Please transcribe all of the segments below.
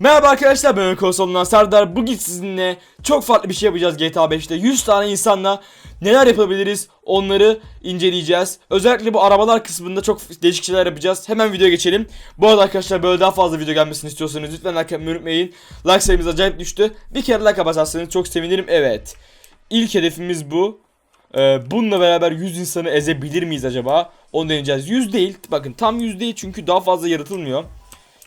Merhaba arkadaşlar ben Ömer Konsolundan Serdar. Bugün sizinle çok farklı bir şey yapacağız GTA 5'te. 100 tane insanla neler yapabiliriz onları inceleyeceğiz. Özellikle bu arabalar kısmında çok değişik şeyler yapacağız. Hemen videoya geçelim. Bu arada arkadaşlar böyle daha fazla video gelmesini istiyorsanız lütfen like yapmayı unutmayın. Like sayımız acayip düştü. Bir kere like basarsanız çok sevinirim. Evet. İlk hedefimiz bu. Ee, bununla beraber 100 insanı ezebilir miyiz acaba? Onu deneyeceğiz. 100 değil. Bakın tam 100 değil çünkü daha fazla yaratılmıyor.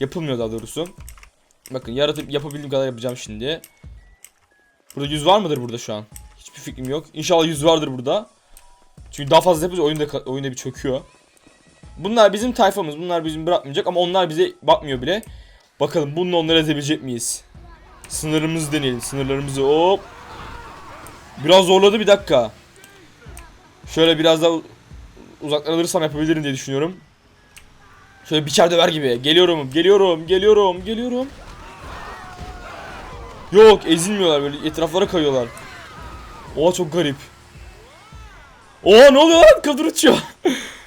Yapılmıyor daha doğrusu. Bakın yaratıp yapabildiğim kadar yapacağım şimdi. Burada 100 var mıdır burada şu an? Hiçbir fikrim yok. İnşallah 100 vardır burada. Çünkü daha fazla yapınca oyunda oyunda bir çöküyor. Bunlar bizim tayfamız. Bunlar bizim bırakmayacak ama onlar bize bakmıyor bile. Bakalım bununla onları ezebilecek miyiz? Sınırımızı deneyelim. Sınırlarımızı hop. Biraz zorladı bir dakika. Şöyle biraz daha u- uzaktan alırsam yapabilirim diye düşünüyorum. Şöyle biçer döver gibi. Geliyorum, geliyorum, geliyorum, geliyorum. Yok, ezilmiyorlar böyle etraflara kayıyorlar. Oha çok garip. Oha ne oluyor lan? Kadın uçuyor.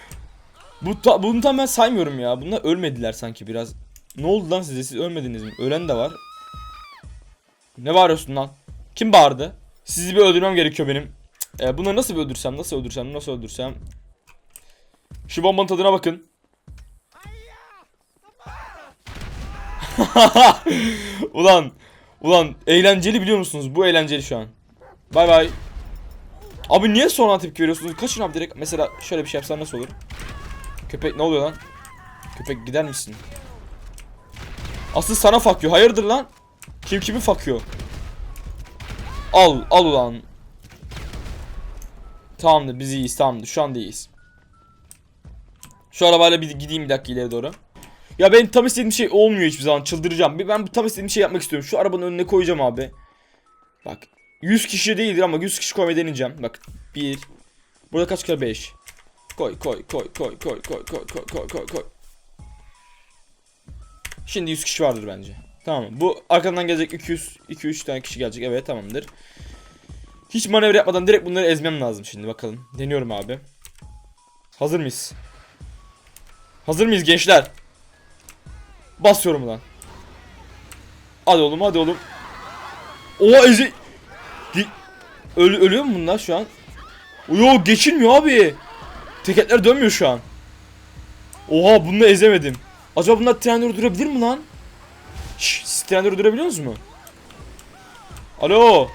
Bu ta, bunu tam ben saymıyorum ya. Bunlar ölmediler sanki biraz. Ne oldu lan size? Siz ölmediniz mi? Ölen de var. Ne bağırıyorsun lan? Kim bağırdı? Sizi bir öldürmem gerekiyor benim. E, bunları nasıl bir öldürsem? Nasıl öldürsem? Nasıl öldürsem? Şu bombanın tadına bakın. ulan ulan eğlenceli biliyor musunuz? Bu eğlenceli şu an. Bay bay. Abi niye sonra tepki veriyorsunuz? Kaçın abi direkt. Mesela şöyle bir şey yapsan nasıl olur? Köpek ne oluyor lan? Köpek gider misin? Asıl sana fakıyor. Hayırdır lan? Kim kimi fakıyor? Al al ulan. Tamamdır biz iyiyiz tamamdır şu anda iyiyiz. Şu arabayla bir gideyim bir dakika ileri doğru. Ya benim tam istediğim şey olmuyor hiçbir zaman çıldıracağım. Ben tam istediğim şey yapmak istiyorum. Şu arabanın önüne koyacağım abi. Bak 100 kişi değildir ama 100 kişi koymayı deneyeceğim. Bak 1 Burada kaç kere 5 Koy koy koy koy koy koy koy koy koy koy koy Şimdi 100 kişi vardır bence. Tamam? Bu arkadan gelecek 200 2-3 tane kişi gelecek. Evet tamamdır. Hiç manevra yapmadan direkt bunları ezmem lazım şimdi bakalım. Deniyorum abi. Hazır mıyız? Hazır mıyız gençler? Basıyorum lan. Hadi oğlum hadi oğlum. Oha ezi... Öl ölüyor mu bunlar şu an? Yo geçilmiyor abi. Teketler dönmüyor şu an. Oha bunu ezemedim. Acaba bunlar treni durdurabilir mi lan? Şşş siz treni durdurabiliyor musunuz mu? Alo.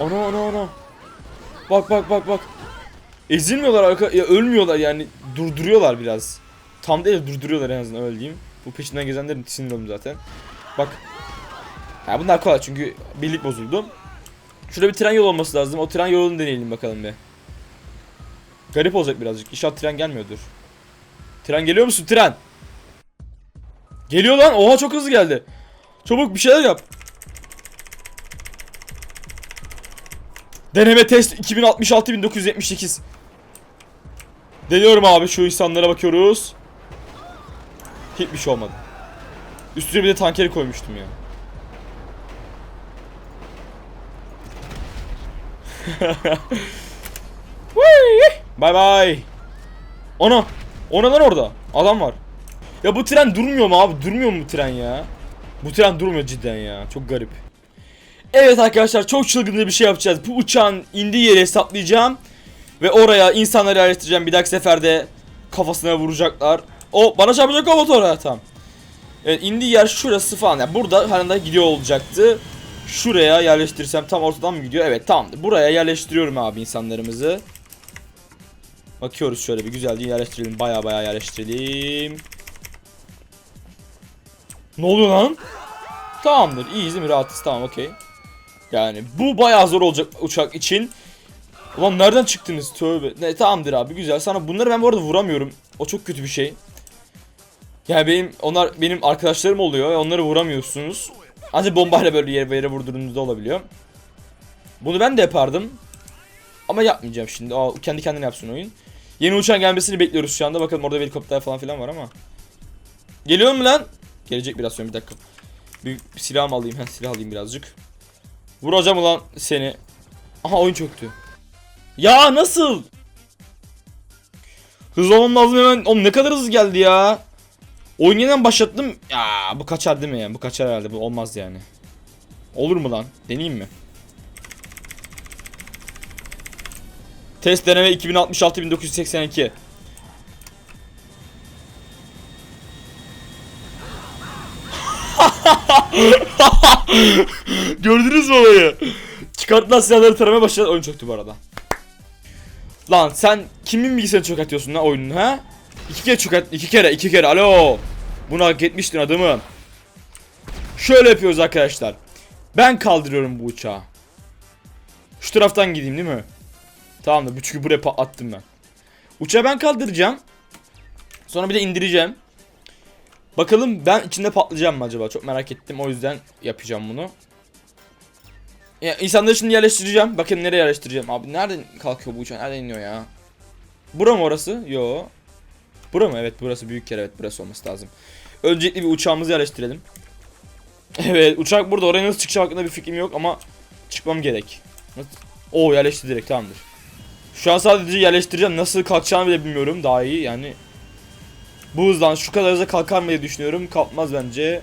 Ana ana ana. Bak bak bak bak. Ezilmiyorlar arka ya ölmüyorlar yani durduruyorlar biraz. Tam değil de durduruyorlar en azından öyle diyeyim. Bu peşinden gezenlerin sinirlerim zaten. Bak. Ha bunlar kolay çünkü birlik bozuldu. Şurada bir tren yolu olması lazım. O tren yolunu deneyelim bakalım bir. Garip olacak birazcık. İnşallah tren gelmiyordur. Tren geliyor musun tren? Geliyor lan. Oha çok hızlı geldi. Çabuk bir şeyler yap. Deneme test 2066 1978. Deniyorum abi şu insanlara bakıyoruz. Hiçbir şey olmadı. Üstüne bir de tankeri koymuştum ya. Bay bay. Ana. O ne lan orada? Adam var. Ya bu tren durmuyor mu abi? Durmuyor mu bu tren ya? Bu tren durmuyor cidden ya. Çok garip. Evet arkadaşlar çok çılgın bir şey yapacağız. Bu uçağın indiği yeri hesaplayacağım. Ve oraya insanları yerleştireceğim. Bir dahaki seferde kafasına vuracaklar. O bana çarpacak o motora tamam. Evet indiği yer şurası falan. Yani burada hani gidiyor olacaktı. Şuraya yerleştirsem tam ortadan mı gidiyor? Evet tamamdır. Buraya yerleştiriyorum abi insanlarımızı. Bakıyoruz şöyle bir güzelce yerleştirelim. Baya baya yerleştirelim. Ne oluyor lan? Tamamdır. İyiyiz değil mi? Rahatız. Tamam okey. Yani bu bayağı zor olacak uçak için. Ulan nereden çıktınız? Tövbe. Ne tamamdır abi güzel. Sana bunları ben bu arada vuramıyorum. O çok kötü bir şey. Yani benim onlar benim arkadaşlarım oluyor onları vuramıyorsunuz. Ancak bombayla böyle yere yere vurduğunuzda olabiliyor. Bunu ben de yapardım. Ama yapmayacağım şimdi. Aa, kendi kendine yapsın oyun. Yeni uçağın gelmesini bekliyoruz şu anda. Bakalım orada bir helikopter falan filan var ama. Geliyor mu lan? Gelecek biraz sonra bir dakika. Bir, bir silahımı alayım. Heh, silah alayım birazcık. Vuracağım ulan seni. Aha oyun çöktü. Ya nasıl? Hızlı olmam lazım hemen. Oğlum ne kadar hızlı geldi ya. Oyun yeniden başlattım. Ya bu kaçar değil mi yani? Bu kaçar herhalde. Bu olmaz yani. Olur mu lan? Deneyeyim mi? Test deneme 2066 1982. Gördünüz mü olayı? Çıkartılan silahları taramaya başladı. Oyun çöktü bu arada. Lan sen kimin bilgisayarını çökertiyorsun lan oyunun ha? İki kere çökert, iki kere, iki kere. Alo. Bunu hak etmiştin adamım. Şöyle yapıyoruz arkadaşlar. Ben kaldırıyorum bu uçağı. Şu taraftan gideyim değil mi? Tamamdır. Çünkü buraya patlattım ben. Uçağı ben kaldıracağım. Sonra bir de indireceğim. Bakalım ben içinde patlayacağım mı acaba? Çok merak ettim. O yüzden yapacağım bunu. Ya insanları şimdi yerleştireceğim. Bakın nereye yerleştireceğim. Abi nereden kalkıyor bu uçak? Nereden iniyor ya? Bura mı orası? Yo. Bura mı? Evet burası büyük yer. Evet burası olması lazım. Öncelikle bir uçağımızı yerleştirelim. Evet uçak burada. Oraya nasıl çıkacağım hakkında bir fikrim yok ama çıkmam gerek. Oo yerleşti direkt tamamdır. Şu an sadece yerleştireceğim. Nasıl kalkacağımı bile bilmiyorum. Daha iyi yani. Bu hızdan şu kadar hızla kalkar mı diye düşünüyorum. Kalkmaz bence.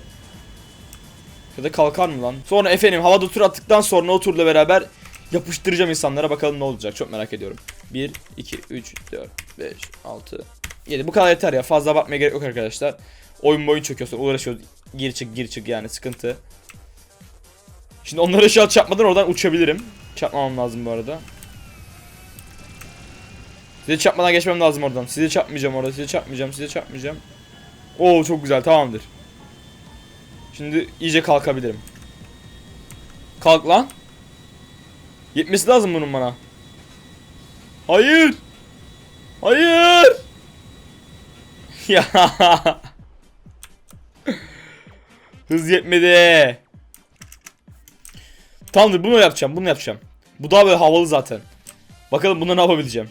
Ya da kalkar mı lan? Sonra efendim havada tur attıktan sonra o turla beraber yapıştıracağım insanlara bakalım ne olacak çok merak ediyorum. 1, 2, 3, 4, 5, 6, 7 bu kadar yeter ya fazla bakmaya gerek yok arkadaşlar. Oyun boyun çöküyorsa uğraşıyoruz gir çık gir çık yani sıkıntı. Şimdi onları şu an çarpmadan oradan uçabilirim. Çarpmamam lazım bu arada. Size çarpmadan geçmem lazım oradan. Size çarpmayacağım orada. Size çarpmayacağım. Size çarpmayacağım. Oo çok güzel. Tamamdır. Şimdi iyice kalkabilirim. Kalk lan. Yetmesi lazım bunun bana. Hayır. Hayır. Ya. Hız yetmedi. Tamamdır bunu yapacağım. Bunu yapacağım. Bu daha böyle havalı zaten. Bakalım bunda ne yapabileceğim.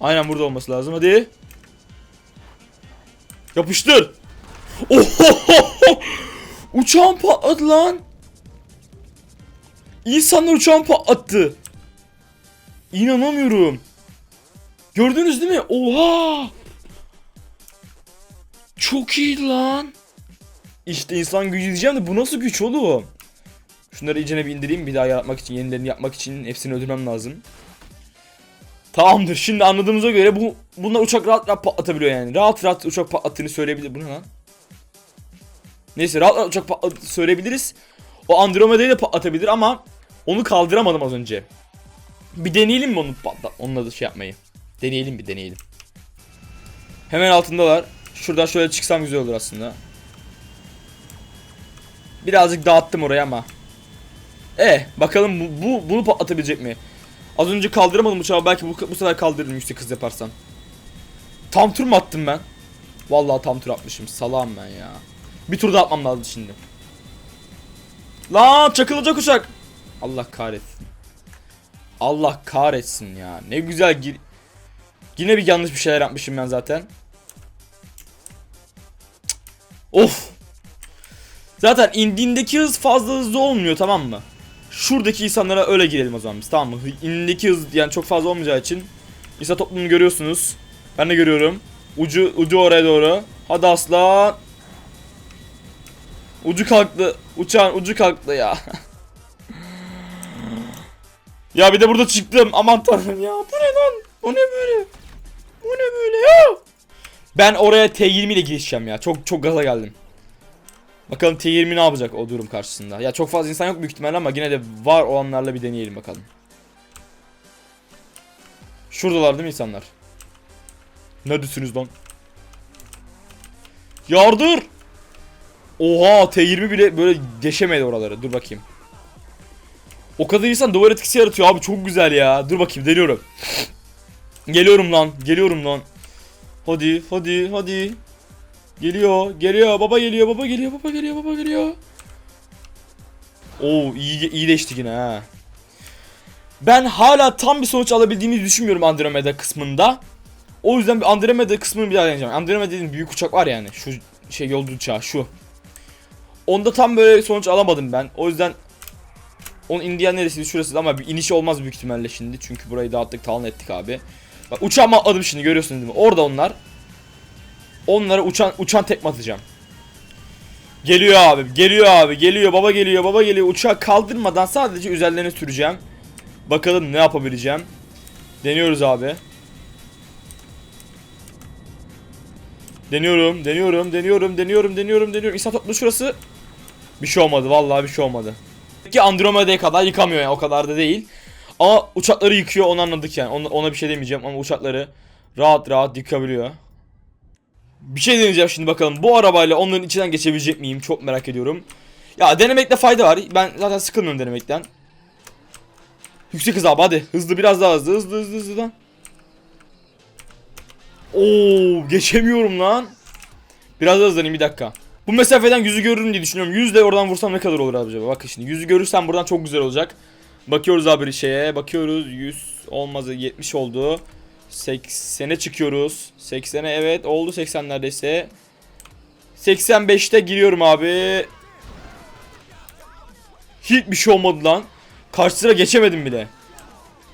Aynen burada olması lazım. Hadi. Yapıştır. Ohohoho! Uçağım patladı lan. İnsanlar uçağım patlattı. İnanamıyorum. Gördünüz değil mi? Oha! Çok iyi lan. İşte insan gücü diyeceğim de bu nasıl güç oğlum? Şunları iyicene bir indireyim bir daha yaratmak için, yenilerini yapmak için hepsini öldürmem lazım. Tamamdır. Şimdi anladığımıza göre bu bunlar uçak rahat rahat patlatabiliyor yani. Rahat rahat uçak patlattığını söyleyebilir. Bu ne lan? Neyse rahat rahat uçak patlattığını söyleyebiliriz. O Andromeda'yı da patlatabilir ama onu kaldıramadım az önce. Bir deneyelim mi onu patlat onunla da şey yapmayı. Deneyelim bir deneyelim. Hemen altındalar. Şuradan şöyle çıksam güzel olur aslında. Birazcık dağıttım oraya ama. E bakalım bu, bu bunu patlatabilecek mi? Az önce kaldıramadım uçağı belki bu, bu sefer kaldırırım yüksek hız yaparsam. Tam tur mu attım ben? Vallahi tam tur atmışım. Salağım ben ya. Bir tur daha atmam lazım şimdi. Lan çakılacak uçak. Allah kahretsin. Allah kahretsin ya. Ne güzel gir. Yine bir yanlış bir şeyler yapmışım ben zaten. Of. Zaten indiğindeki hız fazla hızlı olmuyor tamam mı? Şuradaki insanlara öyle girelim o zaman biz tamam mı? İndeki hız yani çok fazla olmayacağı için insan toplumunu görüyorsunuz. Ben de görüyorum. Ucu ucu oraya doğru. Hadi aslan. Ucu kalktı. Uçağın ucu kalktı ya. ya bir de burada çıktım. Aman tanrım ya. Bu ne lan? O ne böyle? Bu ne böyle ya? Ben oraya T20 ile girişeceğim ya. Çok çok gaza geldim. Bakalım T20 ne yapacak o durum karşısında. Ya çok fazla insan yok büyük ihtimalle ama yine de var olanlarla bir deneyelim bakalım. Şuradalar değil mi insanlar? Neredesiniz lan? Yardır! Oha T20 bile böyle geçemedi oraları. Dur bakayım. O kadar insan duvar etkisi yaratıyor abi çok güzel ya. Dur bakayım deniyorum. Geliyorum lan. Geliyorum lan. Hadi hadi hadi. Geliyor, geliyor, baba geliyor, baba geliyor, baba geliyor, baba geliyor. Oo iyi iyileşti yine ha. Ben hala tam bir sonuç alabildiğimizi düşünmüyorum Andromeda kısmında. O yüzden bir Andromeda kısmını bir daha deneyeceğim. Andromeda büyük uçak var yani. Şu şey yolcu uçağı şu. Onda tam böyle sonuç alamadım ben. O yüzden onun indiyen neresiydi şurası ama bir iniş olmaz büyük ihtimalle şimdi. Çünkü burayı dağıttık talan ettik abi. Bak uçağıma atladım şimdi görüyorsunuz değil mi? Orada onlar. Onlara uçan uçan tekme atacağım. Geliyor abi, geliyor abi, geliyor, baba geliyor, baba geliyor. Uçağı kaldırmadan sadece üzerlerine süreceğim. Bakalım ne yapabileceğim. Deniyoruz abi. Deniyorum, deniyorum, deniyorum, deniyorum, deniyorum, deniyorum. İsa toplu şurası. Bir şey olmadı, vallahi bir şey olmadı. Ki Andromeda'ya kadar yıkamıyor yani o kadar da değil. Ama uçakları yıkıyor onu anladık yani. Ona, ona bir şey demeyeceğim ama uçakları rahat rahat yıkabiliyor. Bir şey deneyeceğim şimdi bakalım. Bu arabayla onların içinden geçebilecek miyim? Çok merak ediyorum. Ya denemekte fayda var. Ben zaten sıkılmıyorum denemekten. Yüksek hız abi hadi. Hızlı biraz daha hızlı. Hızlı hızlı hızlı lan. Oo geçemiyorum lan. Biraz daha hızlanayım bir dakika. Bu mesafeden yüzü görürüm diye düşünüyorum. Yüzle oradan vursam ne kadar olur acaba? Bakın şimdi yüzü görürsem buradan çok güzel olacak. Bakıyoruz abi şeye. Bakıyoruz 100 olmazı 70 oldu. 80'e çıkıyoruz. 80'e evet oldu 80 neredeyse. 85'te giriyorum abi. Hiçbir şey olmadı lan. Karşı sıra geçemedim bile.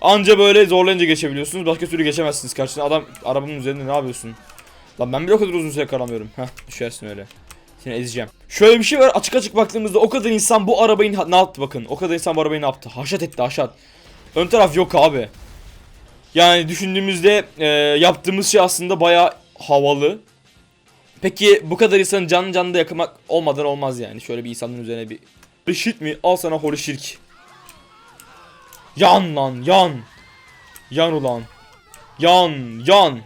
Anca böyle zorlayınca geçebiliyorsunuz. Başka türlü geçemezsiniz karşısına. Adam arabanın üzerinde ne yapıyorsun? Lan ben bile o kadar uzun süre kalamıyorum. Heh düşersin öyle. Seni ezeceğim. Şöyle bir şey var açık açık baktığımızda o kadar insan bu arabayı ne yaptı bakın. O kadar insan bu arabayı ne yaptı? Haşat etti haşat. Ön taraf yok abi. Yani düşündüğümüzde e, yaptığımız şey aslında baya havalı. Peki bu kadar insanın canlı canlı yakmak olmadan olmaz yani. Şöyle bir insanın üzerine bir... Işit mi? Al sana holy şirk. Yan lan yan. Yan ulan. Yan yan.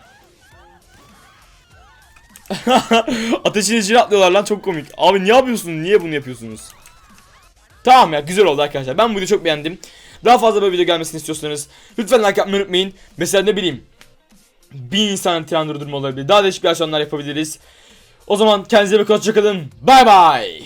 Ateşin içine atlıyorlar lan çok komik. Abi ne yapıyorsunuz? Niye bunu yapıyorsunuz? Tamam ya güzel oldu arkadaşlar. Ben bu videoyu çok beğendim. Daha fazla böyle video gelmesini istiyorsanız lütfen like yapmayı unutmayın. Mesela ne bileyim bir insanın tren durdurma olabilir. Daha değişik versiyonlar yapabiliriz. O zaman kendinize bir hoşçakalın. Bay bay.